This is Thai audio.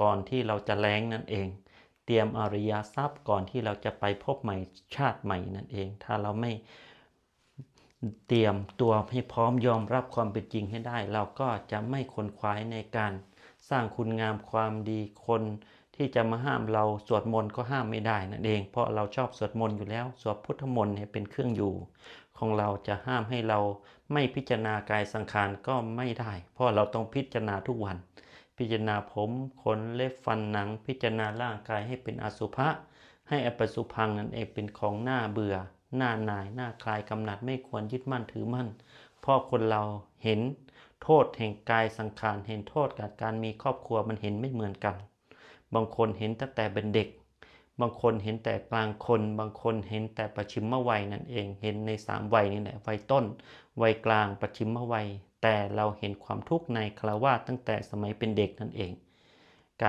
ก่อนที่เราจะแล้งนั่นเอง เตรียมอริยทรัพย์ก่อนที่เราจะไปพบใหม่ชาติใหม่นั่นเอง ถ้าเราไม่เตรียมตัวให้พร้อมยอมรับความเป็นจริงให้ได้ เราก็จะไม่คนควายในการสร้างคุณงามความดีคนที่จะมาห้ามเราสวดมนต์ก็ห้ามไม่ได้นั่นเอง เพราะเราชอบสวดมนต์อยู่แล้ว สวดพุทธมนต์เนี่ยเป็นเครื่องอยู่ ของเราจะห้ามให้เราไม่พิจารณากายสังขารก็ไม่ได้ เพราะเราต้องพิจารณาทุกวัน พิจารณาผมขนเล็บฟันหนัง พิจารณาร่างกายให้เป็นอสุภะให้อปสุพังนั่นเองเป็นของหน้าเบื่อ หน้าหน่าย หน้าคลายกำหนัดไม่ควรยึดมั่นถือมั่นเพราะคนเราเห็นโทษแห่งกายสังขารเห็นโทษกับการมีครอบครัวมันเห็นไม่เหมือนกัน บางคนเห็นตั้งแต่เป็นเด็ก บางคนเห็นแต่กลางคน บางคนเห็นแต่ปัจฉิมวัยนั่นเอง เห็นในสามวัยนี่แหละวัยต้น วัยกลางปัจฉิมวัย แต่เราเห็นความทุกข์ในคารวะตั้งแต่สมัยเป็นเด็กนั่นเอง